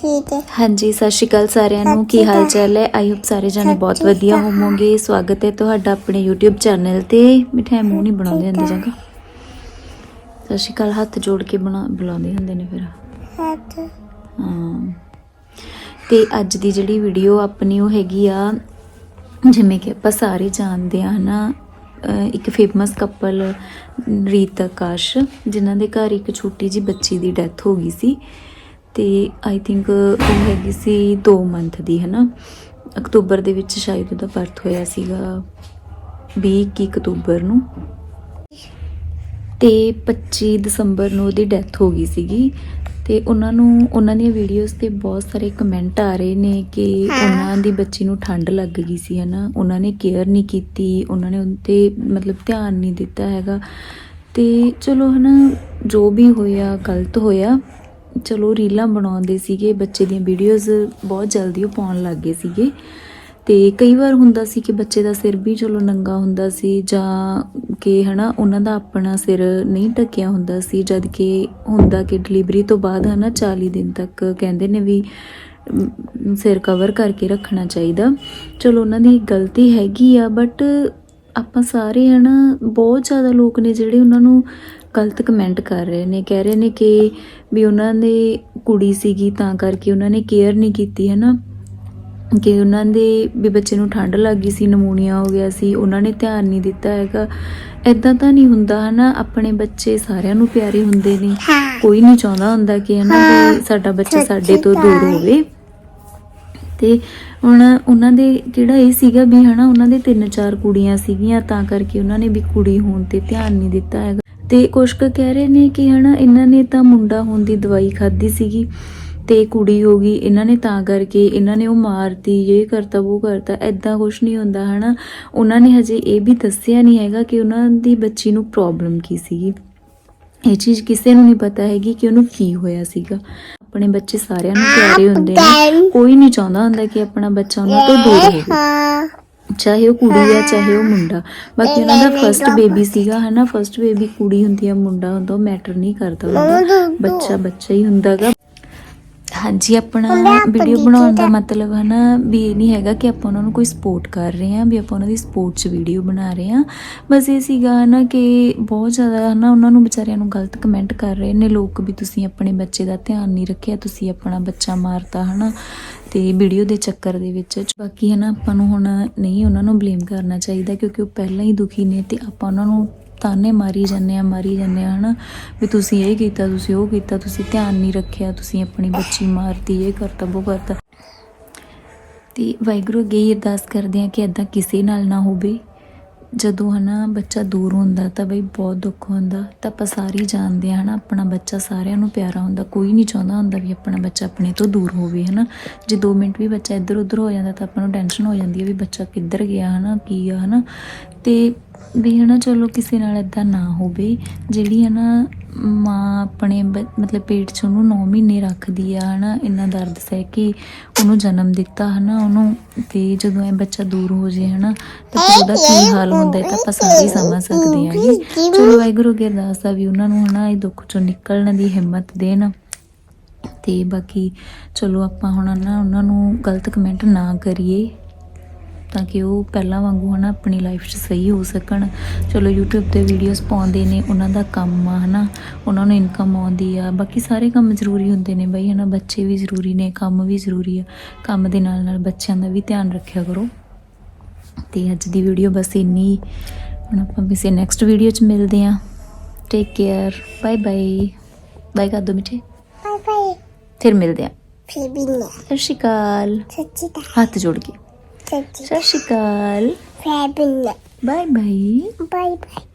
ਠੀਕ ਹੈ। ਹਾਂਜੀ ਸਤਿ ਸ਼੍ਰੀ ਅਕਾਲ ਸਾਰਿਆਂ ਨੂੰ। ਕੀ ਹਾਲ ਚਾਲ ਹੈ? ਆਈ ਹੋਪ ਸਾਰੇ ਜਾਣੇ ਬਹੁਤ ਵਧੀਆ ਹੋਵੋਗੇ। ਸਵਾਗਤ ਹੈ ਤੁਹਾਡਾ ਆਪਣੇ YouTube ਚੈਨਲ ਤੇ। ਮਿਠਾਈ ਮੂੰਹ ਨਹੀਂ ਬਣਾਉਂਦੇ ਹੁੰਦੇ ਜਗਾ ਸਤਿ ਸ਼੍ਰੀ ਅਕਾਲ। ਹੱਥ ਜੋੜ ਕੇ ਬਣਾ ਬੁਲਾਉਂਦੇ ਹੁੰਦੇ ਨੇ ਫਿਰ। ਹੱਥ। ਹਾਂ। ਤੇ ਅੱਜ ਦੀ ਜਿਹੜੀ ਵੀਡੀਓ ਆਪਣੀ ਉਹ ਹੈਗੀ ਆ ਜਿਵੇਂ ਕਿ ਆਪਾਂ ਸਾਰੇ ਜਾਣਦੇ ਆ ਨਾ ਇੱਕ ਫੇਮਸ ਕਪਲ ਰੀਤ ਆਕਾਸ਼ ਜਿਨ੍ਹਾਂ ਦੇ ਘਰ ਇੱਕ ਛੋਟੀ ਜੀ ਬੱਚੀ ਦੀ ਡੈਥ ਹੋ ਗਈ ਸੀ। ਤੇ ਆਈ ਥਿੰਕ ਉਹ ਹੈਗੀ ਸੀ 2 ਮੰਥ ਦੀ ਹੈ ਨਾ ਅਕਤੂਬਰ ਦੇ ਵਿੱਚ ਸ਼ਾਇਦ ਉਹਦਾ ਬਰਥ ਹੋਇਆ ਸੀਗਾ 20 21 ਅਕਤੂਬਰ ਨੂੰ। ਤੇ 25 ਦਸੰਬਰ ਨੂੰ ਉਹਦੀ ਡੈਥ ਹੋ ਗਈ ਸੀਗੀ। ਤੇ ਉਹਨਾਂ ਨੂੰ ਉਹਨਾਂ ਦੀਆਂ ਵੀਡੀਓਜ਼ ਤੇ ਬਹੁਤ ਸਾਰੇ ਕਮੈਂਟ ਆ ਰਹੇ ਨੇ ਕਿ ਉਹਨਾਂ ਦੀ ਬੱਚੀ ਨੂੰ ਠੰਡ ਲੱਗ ਗਈ ਸੀ ਹਨਾ? ਉਹਨਾਂ ਨੇ ਕੇਅਰ ਨਹੀਂ ਕੀਤੀ ਉਹਨਾਂ ਨੇ ਉਹਨਾਂ ਤੇ ਮਤਲਬ ਧਿਆਨ ਨਹੀਂ ਦਿੱਤਾ ਹੈਗਾ। ਤੇ ਚਲੋ ਹਨਾ? ਜੋ ਵੀ ਹੋਇਆ ਗਲਤ ਹੋਇਆ। ਚਲੋ ਰੀਲਾਂ ਬਣਾਉਂਦੇ ਸੀਗੇ, ਬੱਚੇ ਦੀਆਂ ਵੀਡੀਓਜ਼ ਬਹੁਤ ਜਲਦੀ ਉਹ ਪਾਉਣ ਲੱਗ ਗਏ ਸੀਗੇ। ਤੇ ਕਈ ਵਾਰ ਹੁੰਦਾ ਸੀ ਕਿ ਬੱਚੇ ਦਾ ਸਿਰ ਵੀ ਚਲੋ ਨੰਗਾ ਹੁੰਦਾ ਸੀ ਜਾਂ ਕਿ ਹਨਾ ਉਹਨਾਂ ਦਾ ਆਪਣਾ ਸਿਰ ਨਹੀਂ ਢੱਕਿਆ ਹੁੰਦਾ ਸੀ, ਜਦ ਕਿ ਹੁੰਦਾ ਕਿ ਡਿਲੀਵਰੀ ਤੋਂ ਬਾਅਦ ਹਨਾ 40 ਦਿਨ ਤੱਕ ਕਹਿੰਦੇ ਨੇ ਵੀ ਸਿਰ ਕਵਰ ਕਰਕੇ ਰੱਖਣਾ ਚਾਹੀਦਾ। ਚਲੋ ਉਹਨਾਂ ਦੀ ਗਲਤੀ ਹੈਗੀ ਆ ਬਟ ਆਪਾਂ ਸਾਰੇ ਹਨਾ ਬਹੁਤ ਜ਼ਿਆਦਾ ਲੋਕ ਨੇ ਜਿਹੜੇ ਉਹਨਾਂ ਨੂੰ ਗਲਤ ਕਮੈਂਟ ਕਰ ਰਹੇ ਨੇ ਕਹਿ ਰਹੇ ਨੇ ਕਿ ਵੀ ਉਹਨਾਂ ਦੇ ਕੁੜੀ ਸੀਗੀ ਤਾਂ ਕਰਕੇ ਉਹਨਾਂ ਨੇ ਕੇਅਰ ਨਹੀਂ ਕੀਤੀ ਹਨਾ? ਕਿ ਉਹਨਾਂ ਦੇ ਵੀ ਬੱਚੇ ਨੂੰ ਠੰਡ ਲੱਗ ਗਈ ਸੀ ਨਮੂਨੀਆ ਹੋ ਗਿਆ ਸੀ ਉਹਨਾਂ ਨੇ ਧਿਆਨ ਨਹੀਂ ਦਿੱਤਾ ਹੈਗਾ। ਐਦਾਂ ਤਾਂ ਨਹੀਂ ਹੁੰਦਾ ਹਨਾ? ਆਪਣੇ ਬੱਚੇ ਸਾਰਿਆਂ ਨੂੰ ਪਿਆਰੇ ਹੁੰਦੇ ਨੇ। ਹਾਂ। ਕੋਈ ਨਹੀਂ ਚਾਹੁੰਦਾ ਹੁੰਦਾ ਕਿ ਹਨਾ ਵੀ ਸਾਡਾ ਬੱਚਾ ਸਾਡੇ ਤੋਂ ਦੂਰ ਹੋਵੇ। ਤੇ ਹੁਣ ਉਹਨਾਂ ਦੇ ਕਿਹੜਾ ਇਹ ਸੀਗਾ ਵੀ ਹਨਾ ਉਹਨਾਂ ਦੇ ਤਿੰਨ ਚਾਰ ਕੁੜੀਆਂ ਸੀਗੀਆਂ ਤਾਂ ਕਰਕੇ ਉਹਨਾਂ ਨੇ ਵੀ ਕੁੜੀ ਹੋਣ ਤੇ ਧਿਆਨ ਨਹੀਂ ਦਿੱਤਾ ਹੈਗਾ। ਤੇ ਕੁਛ ਕੁ ਕਹਿ ਰਹੇ ਨੇ ਕਿ ਹਨਾ ਇਹਨਾਂ ਨੇ ਤਾਂ ਮੁੰਡਾ ਹੋਣ ਦੀ ਦਵਾਈ ਖਾਧੀ ਸੀਗੀ ਤੇ ਕੁੜੀ ਹੋ ਗਈ ਇਹਨਾਂ ਨੇ ਤਾਂ ਕਰਕੇ ਇਹਨਾਂ ਨੇ ਉਹ ਮਾਰਤੀ ਇਹ ਕਰਤਾ ਉਹ ਕਰਤਾ ਐਦਾਂ ਕੁਛ ਨਹੀਂ ਹੁੰਦਾ ਹਨਾ। ਉਹਨਾਂ ਨੇ ਹਜੇ ਇਹ ਵੀ ਦੱਸਿਆ ਨਹੀਂ ਹੈਗਾ ਕਿ ਉਹਨਾਂ ਦੀ ਬੱਚੀ ਨੂੰ ਪ੍ਰੋਬਲਮ ਕੀ ਸੀਗੀ। ਇਹ ਚੀਜ਼ ਕਿਸੇ ਨੂੰ ਨਹੀਂ ਪਤਾ ਹੈਗੀ ਕਿ ਉਹਨੂੰ ਕੀ ਹੋਇਆ ਸੀਗਾ। ਆਪਣੇ ਬੱਚੇ ਸਾਰਿਆਂ ਨੂੰ ਪਿਆਰੇ ਹੁੰਦੇ ਨੇ। ਕੋਈ ਨਹੀਂ ਚਾਹੁੰਦਾ ਹੁੰਦਾ ਕਿ ਆਪਣਾ ਬੱਚਾ ਉਹਨਾਂ ਤੋਂ ਦੂਰ ਹੋਵੇ। ਚਾਹੇ ਉਹ ਕੁੜੀ ਆ ਚਾਹੇ ਉਹ ਮੁੰਡਾ। ਬਾਕੀ ਉਹਨਾਂ ਦਾ ਫਰਸਟ ਬੇਬੀ ਸੀਗਾ ਹਨਾ? ਫਰਸਟ ਬੇਬੀ ਕੁੜੀ ਹੁੰਦੀ ਆ ਮੁੰਡਾ ਹੁੰਦਾ ਉਹ ਮੈਟਰ ਨਹੀਂ ਕਰਦਾ ਹੁੰਦਾ। ਬੱਚਾ ਬੱਚਾ ਹੀ ਹੁੰਦਾਗਾ। ਹਾਂਜੀ ਆਪਣਾ ਵੀਡੀਓ ਬਣਾਉਣ ਦਾ ਮਤਲਬ ਹੈ ਨਾ ਵੀ ਇਹ ਨਹੀਂ ਹੈਗਾ ਕਿ ਆਪਾਂ ਉਹਨਾਂ ਨੂੰ ਕੋਈ ਸਪੋਰਟ ਕਰ ਰਹੇ ਹਾਂ ਵੀ ਆਪਾਂ ਉਹਨਾਂ ਦੀ ਸਪੋਰਟ 'ਚ ਵੀਡੀਓ ਬਣਾ ਰਹੇ ਹਾਂ। ਬਸ ਇਹ ਸੀਗਾ ਨਾ ਕਿ ਬਹੁਤ ਜ਼ਿਆਦਾ ਹੈ ਨਾ ਉਹਨਾਂ ਨੂੰ ਵਿਚਾਰਿਆਂ ਨੂੰ ਗਲਤ ਕਮੈਂਟ ਕਰ ਰਹੇ ਨੇ। ਲੋਕ ਵੀ ਤੁਸੀਂ ਆਪਣੇ ਬੱਚੇ ਦਾ ਧਿਆਨ ਨਹੀਂ ਰੱਖਿਆ ਤੁਸੀਂ ਆਪਣਾ ਬੱਚਾ ਮਾਰਤਾ ਹਨਾ ਤੇ ਵੀਡੀਓ ਦੇ ਚੱਕਰ ਦੇ ਵਿੱਚ। ਬਾਕੀ ਹੈ ਨਾ ਆਪਾਂ ਨੂੰ ਹੁਣ ਨਹੀਂ ਉਹਨਾਂ ਨੂੰ ਬਲੇਮ ਕਰਨਾ ਚਾਹੀਦਾ ਕਿਉਂਕਿ ਉਹ ਪਹਿਲਾਂ ਹੀ ਦੁਖੀ ਨੇ ਤੇ ਆਪਾਂ ਉਹਨਾਂ ਨੂੰ ਤਾਨੇ ਮਾਰੀ ਜਾਂਦੇ ਆ, ਮਾਰੀ ਜਾਂਦੇ ਆ, ਹਨਾ? ਵੀ ਤੁਸੀਂ ਇਹ ਕੀਤਾ, ਤੁਸੀਂ ਉਹ ਕੀਤਾ, ਤੁਸੀਂ ਧਿਆਨ ਨਹੀਂ ਰੱਖਿਆ, ਤੁਸੀਂ ਆਪਣੀ ਬੱਚੀ ਮਾਰਤੀ, ਇਹ ਕਰਤਾ, ਉਹ ਕਰਤਾ। ਤੇ ਵਾਹਿਗੁਰੂ ਅੱਗੇ ਹੀ ਅਰਦਾਸ ਕਰਦੇ ਆ ਕਿ ਐਦਾਂ ਕਿਸੇ ਨਾਲ ਨਾ ਹੋਵੇ। ਜਦੋਂ, ਹਨਾ, ਬੱਚਾ ਦੂਰ ਹੁੰਦਾ, ਤਾਂ ਬਈ ਬਹੁਤ ਦੁੱਖ ਹੁੰਦਾ। ਤਾਂ ਆਪਾਂ ਸਾਰੇ ਹੀ ਜਾਣਦੇ ਆ, ਹਨਾ, ਆਪਣਾ ਬੱਚਾ ਸਾਰਿਆਂ ਨੂੰ ਪਿਆਰਾ ਹੁੰਦਾ। ਕੋਈ ਨਹੀਂ ਚਾਹੁੰਦਾ ਹੁੰਦਾ ਵੀ ਆਪਣਾ ਬੱਚਾ ਆਪਣੇ ਤੋਂ ਦੂਰ ਹੋਵੇ, ਹਨਾ? ਜੇ 2 ਮਿੰਟ ਵੀ ਬੱਚਾ ਇੱਧਰ ਉੱਧਰ ਹੋ ਜਾਂਦਾ, ਤਾਂ ਆਪਾਂ ਨੂੰ ਟੈਨਸ਼ਨ ਹੋ ਜਾਂਦੀ ਹੈ ਵੀ ਬੱਚਾ ਕਿੱਧਰ ਗਿਆ, ਹਨਾ, ਕੀ ਆ, ਹਨਾ? ਤੇ ਵੀ ਹਨਾ ਚਲੋ ਕਿਸੇ ਨਾਲ ਇਦਾਂ ਨਾ ਹੋਵੇ, ਜਿਹੜੀ ਹਨਾ ਮਾਂ ਆਪਣੇ ਬ- ਮਤਲਬ ਪੇਟ 'ਚ ਉਹਨੂੰ 9 ਮਹੀਨੇ ਰੱਖਦੀ ਆ, ਹਨਾ, ਇੰਨਾ ਦਰਦ ਸਹਿ ਕੇ ਉਹਨੂੰ ਜਨਮ ਦਿੱਤਾ, ਹਨਾ, ਉਹਨੂੰ ਤੇ ਜਦੋਂ ਇਹ ਬੱਚਾ ਦੂਰ ਹੋ ਜੇ ਹਨਾ, ਤਾਂ ਫਿਰ ਉਹਦਾ ਕੀ ਹਾਲ ਹੁੰਦਾ ਹੈ ਤਾਂ ਆਪਾਂ ਸਾਰੇ ਸਮਝ ਸਕਦੇ ਹਾਂ ਚਲੋ ਵਾਹਿਗੁਰੂ ਅੱਗੇ ਅਰਦਾਸ ਆ ਵੀ ਉਹਨਾਂ ਨੂੰ, ਹਨਾ, ਇਹ ਦੁੱਖ ਚੋਂ ਨਿਕਲਣ ਦੀ ਹਿੰਮਤ ਦੇਣ। ਤੇ ਬਾਕੀ ਚਲੋ ਆਪਾਂ ਹੁਣ ਨਾ ਉਹਨਾਂ ਨੂੰ ਗਲਤ ਕਮੈਂਟ ਨਾ ਕਰੀਏ। ਤਾਂ ਕਿ ਉਹ ਪਹਿਲਾਂ ਵਾਂਗੂ ਹਨਾ ਆਪਣੀ ਲਾਈਫ 'ਚ ਸਹੀ ਹੋ ਸਕਣ। ਚਲੋ YouTube ਤੇ ਵੀਡੀਓਜ਼ ਪਾਉਂਦੇ ਨੇ ਉਹਨਾਂ ਦਾ ਕੰਮ ਆ ਹਨਾ ਉਹਨਾਂ ਨੂੰ ਇਨਕਮ ਆਉਂਦੀ ਆ। ਬਾਕੀ ਸਾਰੇ ਕੰਮ ਜ਼ਰੂਰੀ ਹੁੰਦੇ ਨੇ ਬਈ ਹਨਾ ਬੱਚੇ ਵੀ ਜ਼ਰੂਰੀ ਨੇ ਕੰਮ ਵੀ ਜ਼ਰੂਰੀ ਆ। ਕੰਮ ਦੇ ਨਾਲ ਨਾਲ ਬੱਚਿਆਂ ਦਾ ਵੀ ਧਿਆਨ ਰੱਖਿਆ ਕਰੋ। ਤੇ ਅੱਜ ਦੀ ਵੀਡੀਓ ਬਸ ਇੰਨੀ। ਹੁਣ ਆਪਾਂ ਕਿਸੇ ਨੈਕਸਟ ਵੀਡੀਓ 'ਚ ਮਿਲਦੇ ਆਂ take care bye bye bye ਕਰ ਦੋ ਮਿੱਠੇ। ਬਾਏ ਬਾਏ ਫਿਰ ਮਿਲਦੇ ਆਂ ਫਿਰ ਵੀ ਨਾ ਸਤਿ ਸ਼੍ਰੀ ਅਕਾਲ। ਹੱਥ ਜੋੜ ਕੇ। ਸਤਿ ਸ਼੍ਰੀ ਅਕਾਲ ਬਾਏ ਬਾਏ ਬਾਏ ਬਾਏ